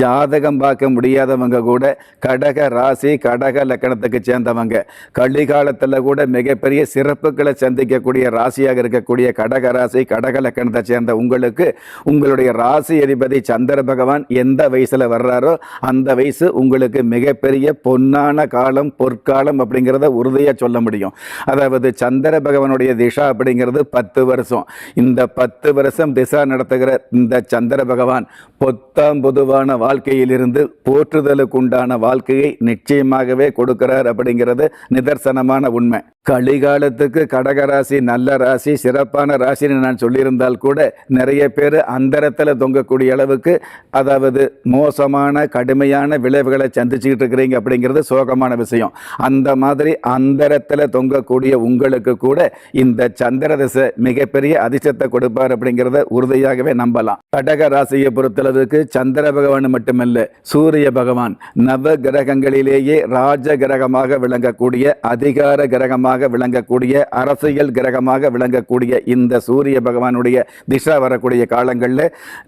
ஜாதகம் பார்க்க முடியாதவங்க கூட கடக ராசி கடக லக்கணத்துக்கு சேர்ந்தவங்க. கலிகாலத்தில் கூட மிகப்பெரிய சிறப்புகளை சந்திக்கக்கூடிய ராசியாக இருக்கக்கூடிய கடக ராசி கடக லக்கணத்தை சேர்ந்த உங்களுக்கு உங்களுடைய ராசி அதிபதி சந்திர பகவான் எந்த வயசில் வர்றாரோ அந்த வயசு உங்களுக்கு மிகப்பெரிய பொன்னான காலம் பொற்காலம் அப்படிங்கிறத உறுதியாக சொல்ல முடியும். அதாவது சந்திர பகவானுடைய திசா அப்படிங்கிறது பத்து வருஷம். இந்த பத்து வருஷம் திசா நடத்துகிற இந்த சந்திர பகவான் பொத்தாம் பொதுவான வாழ்க்கையிலிருந்து போற்றுதலுக்கு உண்டான வாழ்க்கையை நிச்சயமாகவே கொடுக்கிறார் அப்படிங்கிறது நிதர்சனமான உண்மை. கலிகாலத்துக்கு கடகராசி நல்ல ராசி சிறப்பான ராசின்னு நான் சொல்லியிருந்தால் கூட நிறைய பேர் அந்தரத்தில் தொங்கக்கூடிய அளவுக்கு அதாவது மோசமான கடுமையான விளைவுகளை சந்திச்சுக்கிட்டு இருக்கிறீங்க அப்படிங்கிறது சோகமான விஷயம். அந்த மாதிரி அந்தரத்தில் தொங்கக்கூடிய உங்களுக்கு கூட இந்த சந்திர திசை மிகப்பெரிய அதிர்ஷ்டத்தை கொடுப்பார் அப்படிங்கிறத உறுதியாகவே நம்பலாம். கடக ராசியை பொறுத்தளவுக்கு சந்திர பகவான் மட்டுமல்ல சூரிய பகவான் நவ கிரகங்களிலேயே ராஜ கிரகமாக விளங்கக்கூடிய அதிகார கிரகமாக விளங்கக்கூடிய அரசியல் கிரகமாக விளங்கக்கூடிய இந்த சூரிய பகவானுடைய திசா வரக்கூடிய காலங்களில்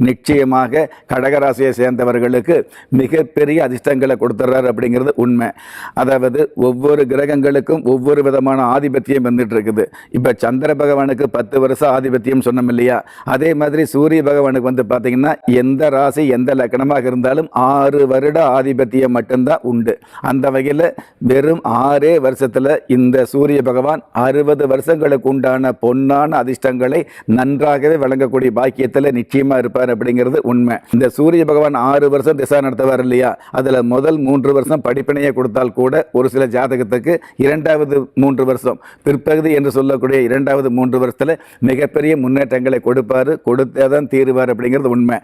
நிச்சயமாக கடகராசியை சேர்ந்தவர்களுக்கு மிகப்பெரிய அதிர்ஷ்டங்களை கொடுத்துறாரு அப்படிங்கிறது உண்மை. அதாவது ஒவ்வொரு கிரகங்களுக்கும் ஒவ்வொரு விதமான ஆதிபத்தியம் வந்துட்டு இருக்குது. இப்போ சந்திர பகவானுக்கு பத்து வருஷம் ஆதிபத்தியம் சொன்னோம் இல்லையா? அதே மாதிரி சூரிய பகவானுக்கு வந்து பார்த்தீங்கன்னா எந்த ராசி எந்த லக்கணமாக இருந்தாலும் ஆறு வருட ஆதிபத்தியம் மட்டும்தான் உண்டு. அந்த வகையில் வெறும் ஆறே வருஷத்தில் இந்த சூரிய பகவான் அறுபது வருஷங்களுக்கு உண்டான பொன்னான அதிர்ஷ்டங்களை நன்றாகவே வழங்கக்கூடிய பாக்கியத்தில் நிச்சயமாக இருப்பார் அப்படிங்கிறது உண்மை. இந்த சூரிய பகவான் ஆறு வருஷம் திசா நடத்துவார் இல்லையா? அதில் முதல் மூன்று வருஷம் படிப்பினையை கொடுத்தால் கூட ஒரு சில ஜாதகத்துக்கு இரண்டாவது மூன்று வருஷம் பிற்பகுதி என்று சொல்லக்கூடிய இரண்டாவது மூன்று வருஷத்தில் மிகப்பெரிய முன்னேற்றங்களை கொடுப்பார் கொடுத்தே தான் தீருவார் அப்படிங்கிறது உண்மை.